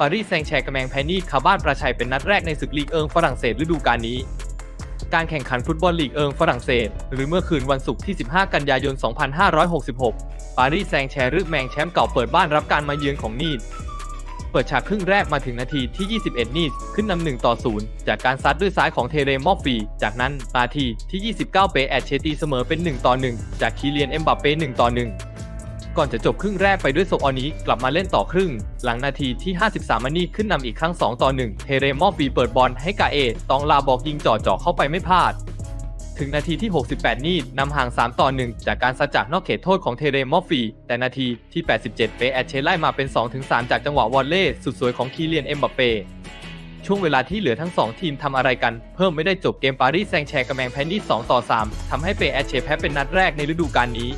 ปารีสแซงแชร์กำแพงแพนี่คาบ้านประชัยเป็นนัดแรกในศึกลีกเอิงฝรั่งเศสฤดูกาลนี้ การแข่งขันฟุตบอลลีกเอิงฝรั่งเศส หรือเมื่อคืนวันศุกร์ที่ 15 กันยายน 2566 ปารีสแซงแชร์รึแมงแชมป์เก่าเปิดบ้านรับการมาเยือนของนีดเปิดฉากครึ่งแรกมาถึงนาทีที่ 21 นีดขึ้นนำ1ต่อ 0 จากการซัดด้วยซ้ายของเทเรมอฟฟี จากนั้นนาทีที่ 29 เปแอดเชตีเสมอเป็น 1 ต่อ 1 จากคีเลียนเอ็มบัปเป้1ต่อ1 ก่อนจะจบครึ่งแรกไปด้วยโซออนี้กลับมาเล่นต่อครึ่ง หลังนาทีที่ 53มันนี่ขึ้นนำอีกครั้ง 2 ต่อ 1 เทเรมอฟฟีเปิดบอลให้กาเอ ตองลาบอกยิงจ่อจ่อเข้าไปไม่พลาด ถึงนาทีที่ 68 นี่นำห่าง 3 ต่อ 1 จากการสัจจากนอกเขตโทษของเทเรมอฟฟีแต่นาทีที่ 87 เปแอดเชไล่มาเป็น 2-3 จากจังหวะวอลเล่สุดสวยของคีเลียนเอ็มบัปเป้ช่วงเวลาที่เหลือทั้ง 2 ทีมทำอะไรกัน เพิ่มไม่ได้จบเกมปารีสแซงแชร์กำแพงแพนนี่2ต่อ 3ทำให้เปแอดเชแพ้เป็นนัดแรกในฤดูกาลนี้